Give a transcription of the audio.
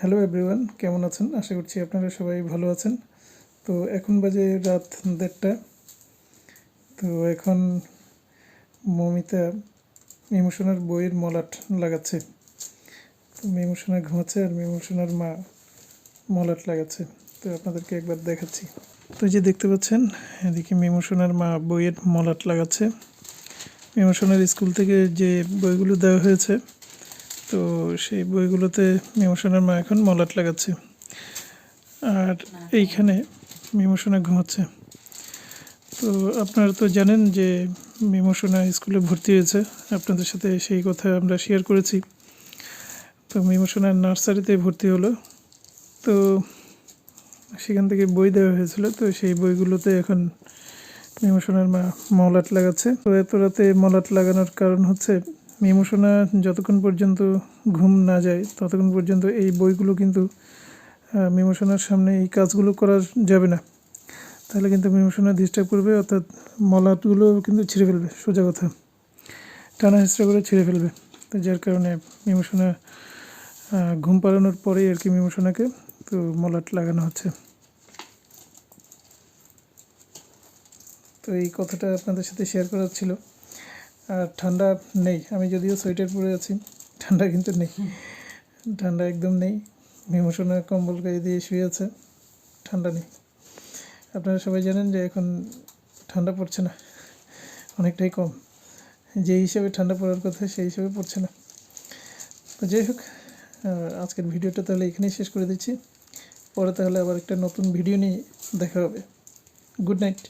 Hello everyone কেমন আছেন? আশা করছি আপনারা সবাই ভালো আছেন। তো এখন বাজে রাত দেড়টা। তো এখন মমিতা মিমোশনার বইয়ের মলাট লাগাচ্ছে। তো মিমোশনা ঘুমাচ্ছে আর মিমোশনার মা মলাট লাগাচ্ছে। তো আপনাদেরকে একবার দেখাচ্ছি। তো যে দেখতে পাচ্ছেন, এদিকে মিমোশনার মা বইয়ের মলাট লাগাচ্ছে। মিমোশনার স্কুল থেকে যে বইগুলো দেওয়া হয়েছে তো সেই বইগুলোতে মিমোশনের মা এখন মলাট লাগাচ্ছে। আর এইখানে মিমোশনা ঘুমাচ্ছে। তো আপনারা তো জানেন যে মিমোশনা স্কুলে ভর্তি হয়েছে। আপনাদের সাথে সেই কথা আমরা শেয়ার করেছি। তো মিমোশনা নার্সারিতে ভর্তি হলো। তো সেখান থেকে বই দেওয়া হয়েছিল। তো সেই বইগুলোতে এখন মিমোশনার মা মলাট লাগাচ্ছে। তো এত রাতে মলাট লাগানোর কারণ হচ্ছে মিমোশনা যতক্ষণ পর্যন্ত ঘুম না যায় ততক্ষণ পর্যন্ত এই বইগুলো কিন্তু আহ, সামনে এই কাজগুলো করা যাবে না। তাহলে কিন্তু মিমোশনা ডিস্টার্ব করবে অর্থাৎ মলাটগুলো কিন্তু ছিঁড়ে ফেলবে সোজা কথা। টানা হেঁচড়া করে ছিঁড়ে ফেলবে। তো যার কারণে মিমোশনা ঘুম পালানোর পরেই আর কি মিমোশনাকে তো মলাট লাগানো হচ্ছে। তো এই কথাটা আপনাদের সাথে শেয়ার করার ছিল। ঠান্ডা নেই। আমি যদিও সোয়েটার পরে আছি, ঠান্ডা কিন্তু নেই। ঠান্ডা একদম নেই। বিমোশনা কম্বল গায়ে দিয়ে শুয়ে আছে, ঠান্ডা নেই। আপনারা সবাই জানেন যে এখন ঠান্ডা পড়ছে না, অনেকটাই কম। যে হিসাবে ঠান্ডা পড়ার কথা, সেই হিসাবে পড়ছে না। তো যাই হোক আজকের ভিডিওটা তাহলে এখানেই শেষ করে দিচ্ছি। পরে তাহলে আবার একটা নতুন ভিডিও নিয়ে দেখা হবে। Good night.